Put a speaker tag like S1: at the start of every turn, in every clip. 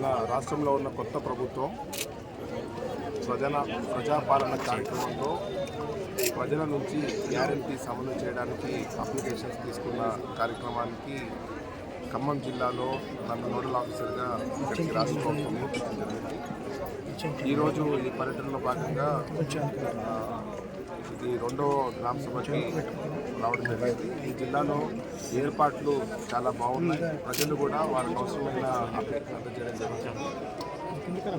S1: మన రాష్ట్రంలో ఉన్న కొత్త ప్రభుత్వం ప్రజల ప్రజాపాలన కార్యక్రమంలో ప్రజల నుంచి గ్యారంటీస్ అమలు చేయడానికి అప్లికేషన్స్ తీసుకున్న కార్యక్రమానికి ఖమ్మం జిల్లాలో నన్ను నోడల్ ఆఫీసర్గా ఇక్కడికి రాష్ట్ర ప్రభుత్వం నియమించడం జరిగింది ఈరోజు ఈ పర్యటనలో భాగంగా ఇది రెండో గ్రామ సభకి రావడం జరిగింది. ఈ జిల్లాలో ఏర్పాట్లు చాలా బాగున్నాయి. ప్రజలు కూడా వారికి అవసరమైన అందజేయడం జరుగుతుంది.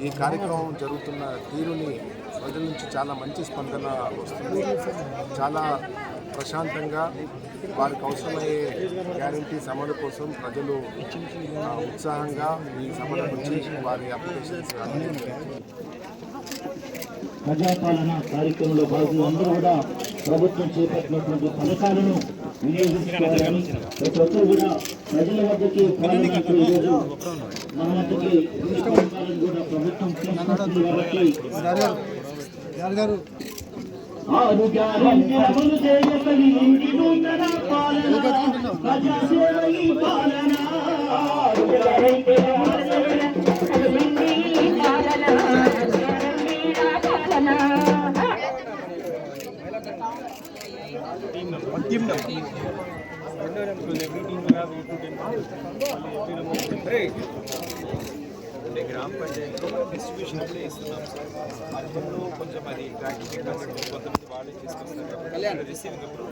S1: ఈ కార్యక్రమం జరుగుతున్న తీరుని ప్రజల నుంచి చాలా మంచి స్పందన వస్తుంది. చాలా ప్రశాంతంగా వారికి అవసరమయ్యే గ్యారంటీ అమలు కోసం ప్రజలు ఉత్సాహంగా ఈ సభల నుంచి వారి అప్లికేషన్స్ అందజేస్తున్నారు.
S2: ప్రజాపాలన కార్యక్రమంలో భాగంగా అందరూ కూడా ప్రభుత్వం చేపట్టినటువంటి పథకాలను వినియోగించుకోవాలని ప్రతి ఒక్కరు కూడా ప్రజల వద్దకి పాలనకు ఈరోజు మన వద్దకి కూడా ప్రభుత్వం తీసుకుంటుంది కాబట్టి ఆరు గ్యారెంటీ అమలు చేయగలి ఇంటి నూతన పాలన ప్రజాసేవ ఈ పాలన. ఆరు
S3: అంటే గ్రామ పంచాయతీలో మనం డిస్ట్రిబ్యూషన్ అప్లై ఇస్తున్నాం సార్ అర్బన్లో కొంచెం అది ట్రాకింగ్ ప్రాక్టికల్ కొంతమంది వాళ్ళే చేసుకొస్తారు కాబట్టి రిసీవింగ్ అప్పుడు